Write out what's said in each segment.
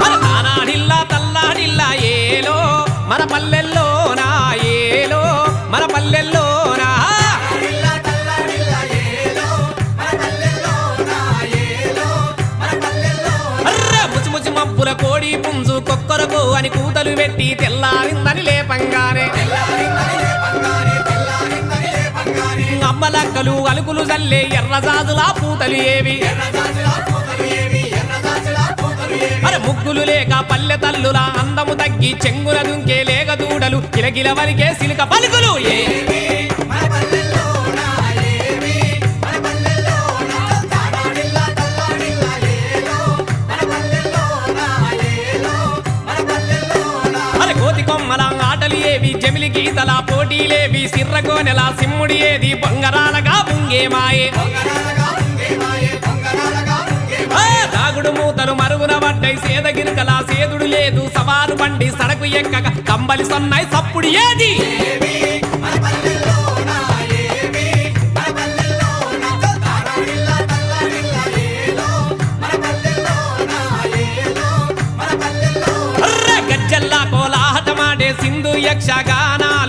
మన తల్లాడిల్లా ఏలో మన పల్లెల్లో నా ఏలో మన పల్లెల్లో నా అర్ర మబ్బుల కోడి పుంజు కొక్కరకు అని కూతలు పెట్టి తెల్లారిందని లేపంగానే అమ్మలక్కలు అలుకులు జల్లే ఎర్రజాజులా పూతలు ఏవి? అరే ముగ్గులు లేక పల్లె తల్లుల అందము తగ్గి చెంగుల దుంకే లేక దూడలు కిలకిల వలికే సిలిక పలుకులు ఏవి? గీతల పోటీలేవి సిర్రగోనెల సిమ్ముడి ఏది బొంగరాలగా బుంగే మాయే. తాగుడు మూతలు మరుగున పడ్డై సేదగిరికల సేదుడు లేదు సవారు బండి సడకు ఎక్కక కంబలి సన్నాయి సప్పుడు ఏది? అర్ర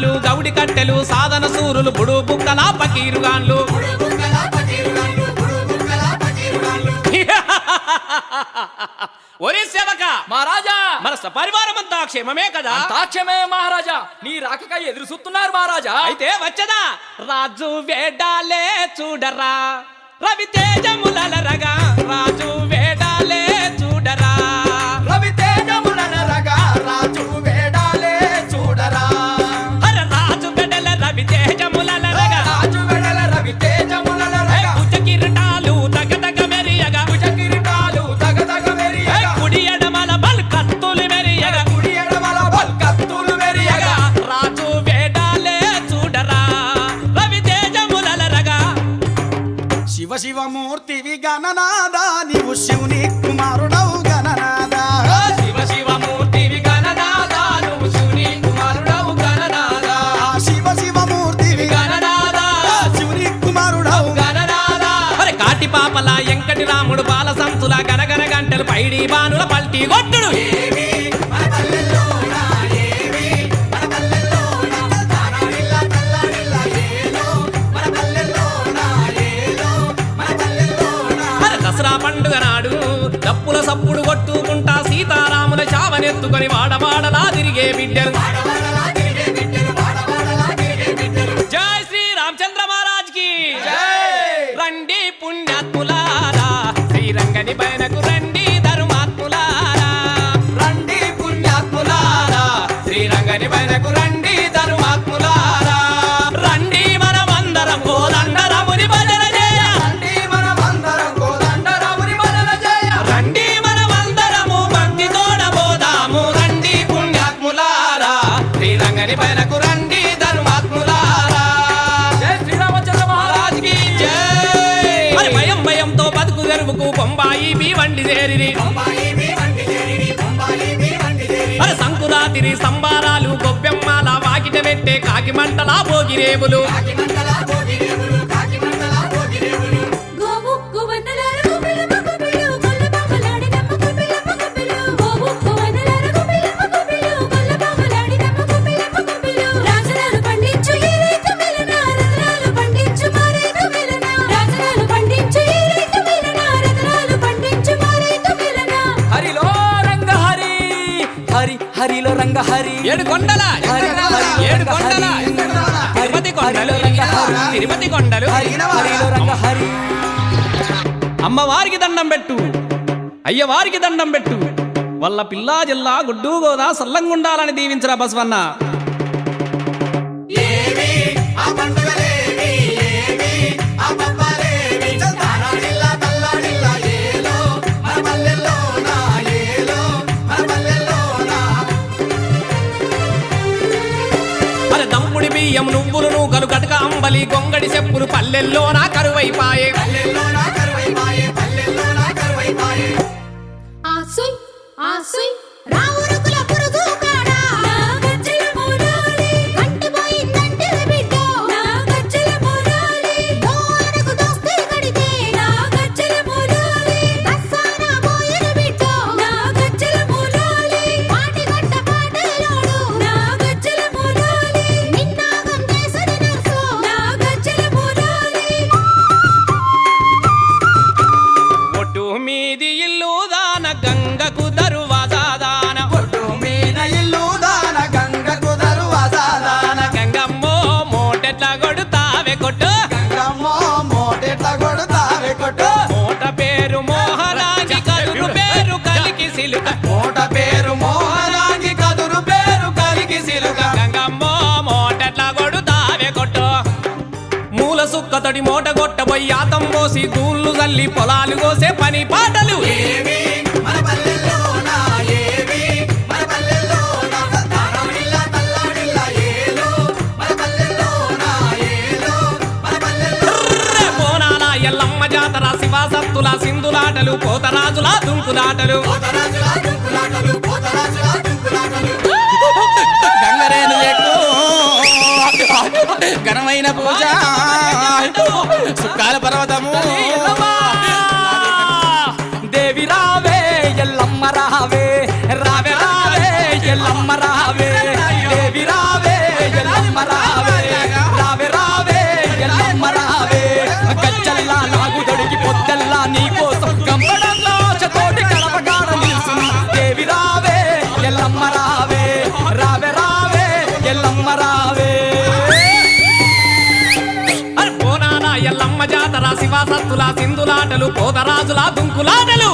యక్షగానాలు గౌడి కట్టెలు సాధన సూరులు బుడు బుక్కల పకీరుగాన్లు. ఒరే సేవక! మహారాజా మన సపరివారం అంతా క్షేమమే కదా? తాక్షమే మహారాజా! నీ రాకకై ఎదురు చూస్తున్నారు మహారాజా! అయితే వచ్చదా? రాజు వేడాలే చూడరా. రవి తేజములరగా రాజు వేడాలే పల్టీ పైడి బానుల పల్టీ కొట్టుడు. దసరా పండుగ నాడు డప్పుల సప్పుడు కొట్టుకుంటా సీతారాముల చావనెత్తుకొని బొంబాయి మీ వండి చేరిరి. మరి సంకురాతిరి సంబారాలు గొబ్బెమ్మాల వాకిట పెట్టే కాకి మంటలా భోగిరేవులు రంగ హరి. ఏడు కొండల. ఏడు కొండల. తిరుపతి కొండలు. తిరుపతి కొండలు. హరిలో రంగ హరి. అమ్మవారికి దండం పెట్టు. అయ్యవారికి దండం పెట్టు. వల్ల పిల్లా జిల్లా గుడ్డు గోదా సల్లంగుండాలని దీవించరా బసవన్న. దమ్ముడి బియ్యం నువ్వులు నూకలు గటక అంబలి గొంగడి చెప్పులు పల్లెల్లో నా కరువైపాయే ఆసుయ్ ఆసుయ్. రావురుకుల కోతడి మూట కొట్టబోయి ఆతం పోసి గూళ్ళు చల్లి పొలాలు కోసే పని పాటలు. ఎల్లమ్మ జాతర శివాసత్తుల సింధులాటలు పోతరాజుల దుంకులాటలు. గంగరేను ఘనమైన పూజ. సుఖాల పర్వతము. దేవి రావే ఎల్లమ్మ రావే రావే రావే ఎల్లమ్మ రావే. శివసత్తుల సింధులాటలు కోదరాజుల దుంకులాటలు.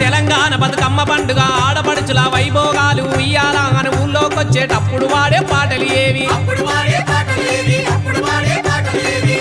తెలంగాణ బతుకమ్మ పండుగ ఆడపడుచుల వైభోగాలు ఉయ్యాల అని ఊళ్ళోకొచ్చేటప్పుడు వాడే పాటలు ఏవి? వాడే పాటలు ఏవి అప్పుడు వాడే పాటలు ఏవి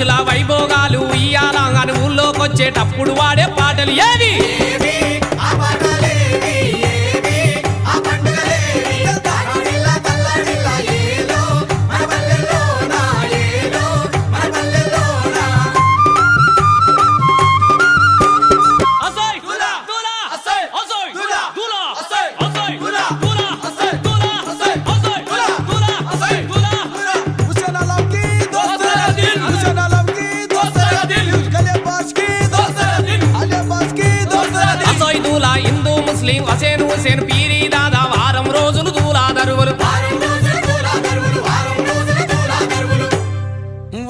పంచుల వైభోగాలు ఇయ్యాలా అని ఊళ్ళోకొచ్చేటప్పుడు వాడే పాటలు ఏవి? ముస్లిం వసేను హుసేను పీరి దాదా వారం రోజులు దూలా దరువులు.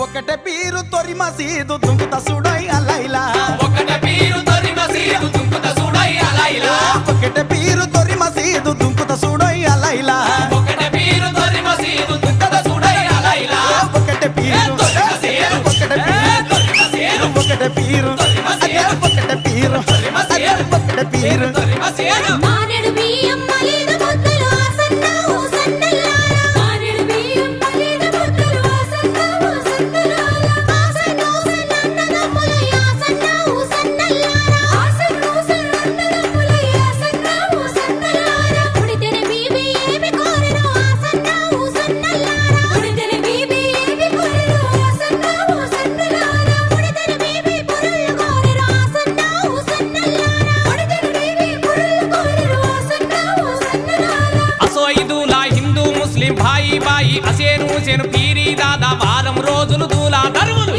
ఒకట పీరు తొరి మసీదు తుంకుత సుడై అలైలా. ఒకట పీరు తొరి మసీదు తుంకుత సుడై అలైలా. ఒకట పీరు తొరి మసీదు తుంకుత సుడై అలైలా. ఆడపీరు. చేసేను పీరి దాదా వారం రోజులు దూలా దరువులు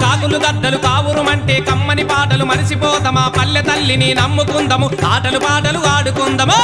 కాకులు దద్దలు కావురమంటే కమ్మని పాటలు మరిసిపోతామా పల్లె తల్లిని నమ్ముకుందాము ఆటలు పాటలు ఆడుకుందామా?